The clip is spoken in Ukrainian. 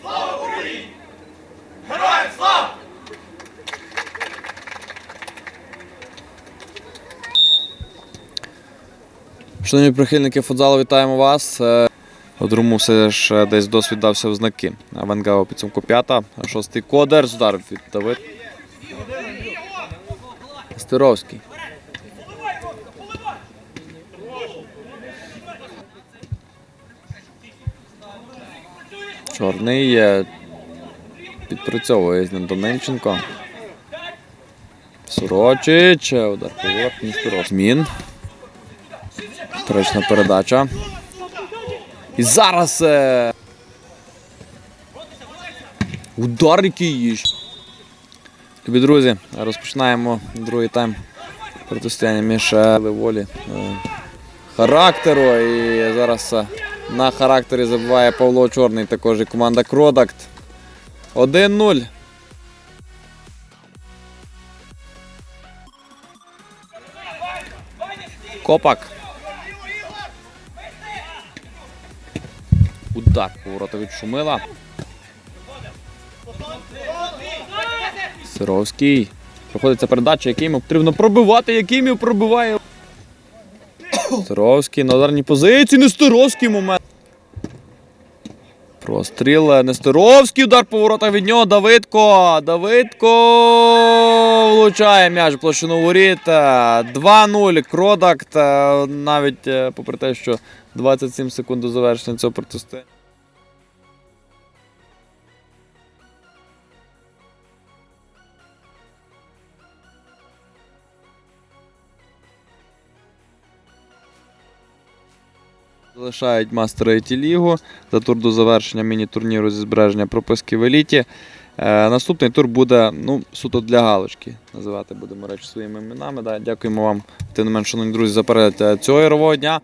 Слава Україні! Героям слава! Шановні прихильники футзалу, вітаємо вас. Е, другому все ж е, десь досвід дався в знаки. Венгава підсумку п'ята, шостий кодер. Здар від Давид. Стеровський. Чорний підпрацьовує ним Доненченко. Сурочич. е, Удар поворот. Змін. Тречна передача. І зараз. Е... Удар який є. Любі друзі, розпочинаємо другий тайм протистояння між е, волі е, характеру. І зараз е, на характері забиває Павло Чорний, також і команда Кродакт. 1-0. Копак. Удар поворота від Шумила. Сировський. Проходиться передача, який йому потрібно пробивати, який йому пробиває. Сировський на ударній позиції. Нестеровський момент. Простріл. е, Нестеровський удар поворота від нього. Давидко. Давидко влучає м'яч площину воріт. Е, 2-0. Кродакт. Е, Навіть е, попри те, що 27 секунд до завершення цього протистояння. Залишають мастера ІТ лігу за тур до завершення міні-турніру зі збереження прописки в еліті. Е, наступний тур буде ну, суто для галочки. Називати будемо речі своїми іменами. Да. Дякуємо вам, тим не менш, шановні друзі, за перегляд е, цього ігрового дня.